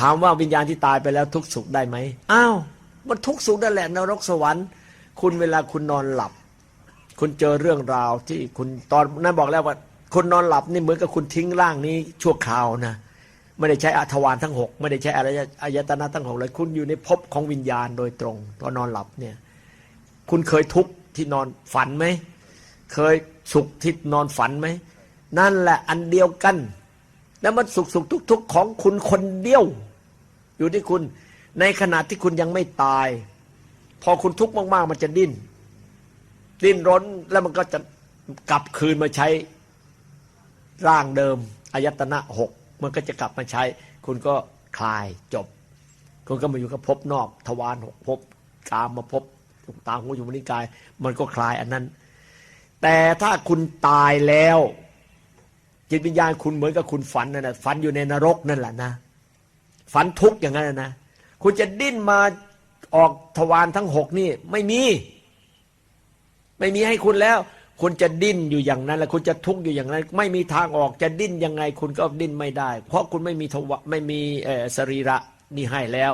ถามว่าวิญญาณที่ตายไปแล้วทุกข์สุขได้ไหมอ้าวมันทุกข์สุขนั่นแหละนรกสวรรค์ คุณเวลาคุณนอนหลับ คุณเจอเรื่องราวที่คุณตอนนั้นบอกแล้วว่าคนนอนหลับนี่เหมือนกับคุณทิ้งร่างนี้ชั่วคราวนะไม่ได้ใช้อัทวารทั้งหกไม่ได้ใช้อารอายตนะทั้งหกเลยคุณอยู่ในภพของวิญญาณโดยตรง ตอนนอนหลับเนี่ยคุณเคยทุกข์ที่นอนฝันไหมเคยสุขที่นอนฝันไหมนั่นแหละอันเดียวกัน แล้วมันสุขสุขทุกทุกของคุณคนเดียว อยู่ที่คุณ ในขณะที่คุณยังไม่ตาย พอคุณทุกข์มาก ๆ มันจะดิ้น ดิ้นรนแล้วมันก็จะกลับคืนมาใช้ร่างเดิมอายตนะหกมันก็จะกลับมาใช้ คุณก็คลายจบ คุณก็มาอยู่กับภพนอก ทวารหกภพกามมาภพตาหูจมูกนิ้กาย มันก็คลายอันนั้น แต่ถ้าคุณตายแล้ว จิตวิญญาณคุณเหมือนกับคุณฝันนั่นแหละฝันอยู่ในนรกนั่นแหละนะ ฝันทุกข์อย่างนั้นนะ คุณจะดิ้นมาออกทวารทั้งหกนี่ไม่มี ไม่มีให้คุณแล้ว คุณจะดิ้นอยู่อย่างนั้นแหละคุณจะทุกข์อยู่อย่างนั้น ไม่มีทางออกจะดิ้นยังไง คุณก็ดิ้นไม่ได้ เพราะคุณไม่มีทวะไม่มีเอ่อสรีระนี่ให้แล้ว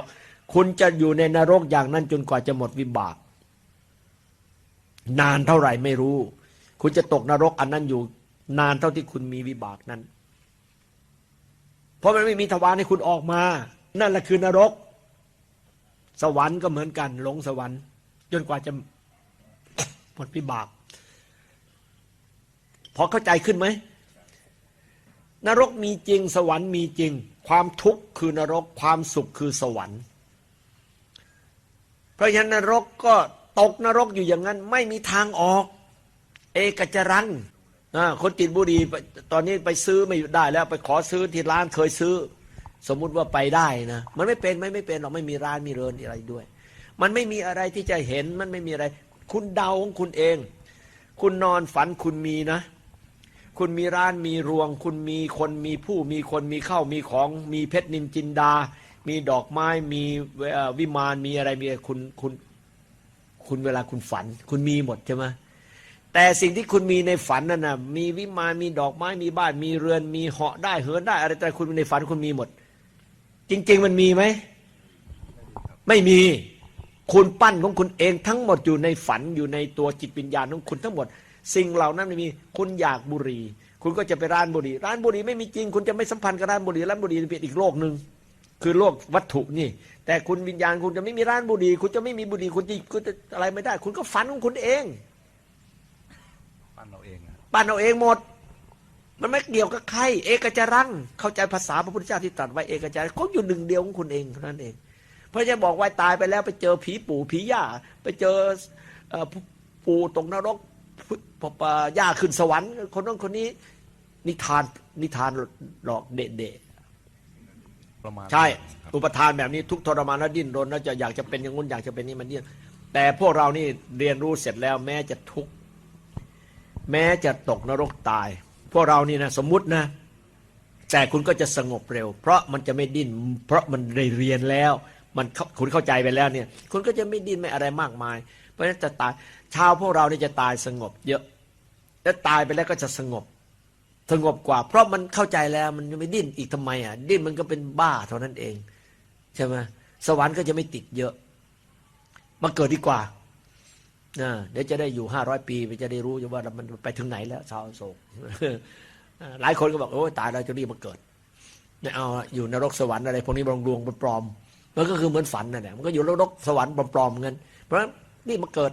คุณจะอยู่ในนรกอย่างนั้นจนกว่าจะหมดวิบาก นานเท่าไหร่ไม่รู้ คุณจะตกนรกอันนั้นอยู่นานเท่าที่คุณมีวิบากนั้น เพราะมันไม่มีทวารให้คุณออกมา นั่นแหละคือนรก สวรรค์ก็เหมือนกันหลงสวรรค์ จนกว่าจะหมดวิบากพอเข้าใจขึ้นไหมนรกมีจริง สวรรค์มีจริง ความทุกข์คือนรก ความสุขคือสวรรค์ เพราะฉะนั้นนรกก็ตกนรกอยู่อย่างนั้น ไม่มีทางออก เอกจรัง นอ่าคนติดบุหรี่ตอนนี้ไปซื้อไม่ได้แล้วไปขอซื้อที่ร้านเคยซื้อ สมมุติว่าไปได้นะ มันไม่เป็นไม่ไม่เป็นหรอกไม่มีร้านมีเรือนอะไรด้วย มันไม่มีอะไรที่จะเห็นมันไม่มีอะไร คุณเดาของคุณเอง คุณนอนฝันคุณมีนะ คุณมีร้านมีรวง คุณมีคนมีผู้มีคนมีเข้าวมีของมีเพชรนินจินดา มีดอกไม้มีวิมานมีอะไรมีคุณคุณคุณเวลาคุณฝัน คุณมีหมดใช่ไหม แต่สิ่งที่คุณมีในฝันนั่นนะมีวิมานมีดอกไม้มีบ้าน มีเรือน มีเหาะได้เหินได้ อะไรแต่คุณในฝันคุณมีหมด จริง ๆ มันมีไหม ไม่มีคุณปั้นของคุณเองทั้งหมดอยู่ในฝันอยู่ในตัวจิตวิญญาณของคุณทั้งหมด สิ่งเหล่านั้นไม่มีคุณอยากบุหรี่ คุณก็จะไปร้านบุหรี่ร้านบุหรี่ไม่มีจริง คุณจะไม่สัมพันธ์กับร้านบุหรี่ร้านบุหรี่เป็นอีกโลกหนึ่งคือโลกวัตถุนี่ แต่คุณวิญญาณคุณจะไม่มีร้านบุหรี่คุณจะไม่มีบุหรี่คุณจะคุณจะอะไรไม่ได้ คุณก็ฝันของคุณเอง ปั้นเราเองอะปั้นเอาเองหมด มันไม่เกี่ยวกับใคร เอกจรัง เข้าใจภาษาพระพุทธเจ้าที่ตรัสไว้เอกจรังเขาอยู่หนึ่งเดียวของคุณเองเท่านั้นเอง เพราะจะบอกว่าตายไปแล้วไปเจอผีปู่ผีย่า ไปเจอเอ่อปู่ตกนรกปปย่าขึ้นสวรรค์ คนนั้นคนนี้ นิทานนิทานหลอกเด็ดประมาณๆใช่ครับอุปทานแบบนี้ทุกข์ทรมานแล้วดิ้นรนแล้วจะอยากจะเป็นอย่างงู้นอยากจะเป็นนี่มันดิ้นแต่พวกเรานี่เรียนรู้เสร็จแล้วแม้จะทุกข์ แม้จะตกนรกตาย พวกเรานี่นะสมมุตินะ แต่คุณก็จะสงบเร็ว เพราะมันจะไม่ดิ้น เพราะมันได้เรียนแล้ว มันคุณเข้าใจไปแล้วเนี่ย คุณก็จะไม่ดิ้นไม่อะไรมากมาย เพราะฉะนั้นจะตายชาวพวกเรานี่จะตายสงบ เยอะแล้วตายไปแล้วก็จะสงบ สงบกว่า เพราะมันเข้าใจแล้วมันจะไม่ดิ้นอีกทำไมอะดิ้นมันก็เป็นบ้าเท่านั้นเองใช่ไหมสวรรค์ก็จะไม่ติดเยอะมาเกิดดีกว่า เดี๋ยวจะได้อยู่ห้าร้อยปีไปจะได้รู้ว่ามันไปถึงไหนแล้วชาวโศกหลายคนก็บอกโอ้ตายแล้วจะรีบมาเกิดไม่เอาอยู่นรกสวรรค์อะไรพวกนี้บางดวงปลอมมันก็คือเหมือนฝันนั่นแหละมันก็อยู่นรกสวรรค์ปลอมๆเงินเพราะฉะนั้นนี่มาเกิด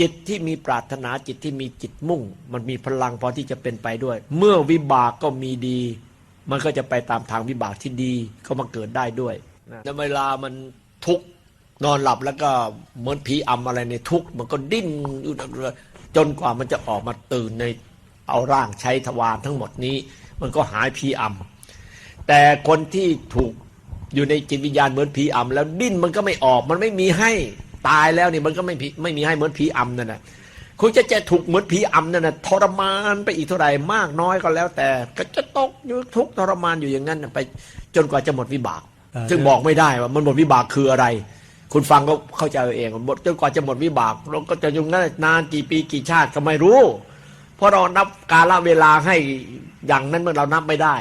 จิตที่มีปรารถนาจิตที่มีจิตมุ่ง มันมีพลังพอที่จะเป็นไปด้วย เมื่อวิบากก็มีดี มันก็จะไปตามทางวิบากที่ดีก็มาเกิดได้ด้วยแล้วเวลามันทุกข์ นอนหลับแล้วก็เหมือนผีอำอะไรในทุกข์มันก็ดิ้นอยู่จนกว่ามันจะออกมาตื่นในเอาร่างใช้ทวารทั้งหมดนี้ มันก็หายผีอำแต่คนที่ถูกอยู่ในจิตวิญญาณเหมือนผีอำแล้วดิ้นมันก็ไม่ออกมันไม่มีให้ตายแล้วนี่มันก็ไม่ผีไม่มีให้เหมือนผีอำนั่นนะคุณจะจะถูกเหมือนผีอำนั่นนะทรมานไปอีกเท่าไหร่มากน้อยก็แล้ว แต่ก็จะตกอยู่ทุกข์ทรมานอยู่อย่างนั้นน่ะไป จนกว่าจะหมดวิบาก ซึ่งบอกไม่ได้ว่ามันหมดวิบากคืออะไร คุณฟังก็เข้าใจเองหมดจนกว่าจะหมดวิบากเราก็จะยุ่งั้นนานกี่ปีกี่ชาติก็ไม่รู้ เพราะเรานับกาลเวลาให้อย่างนั้นเมื่อเรานับไม่ได้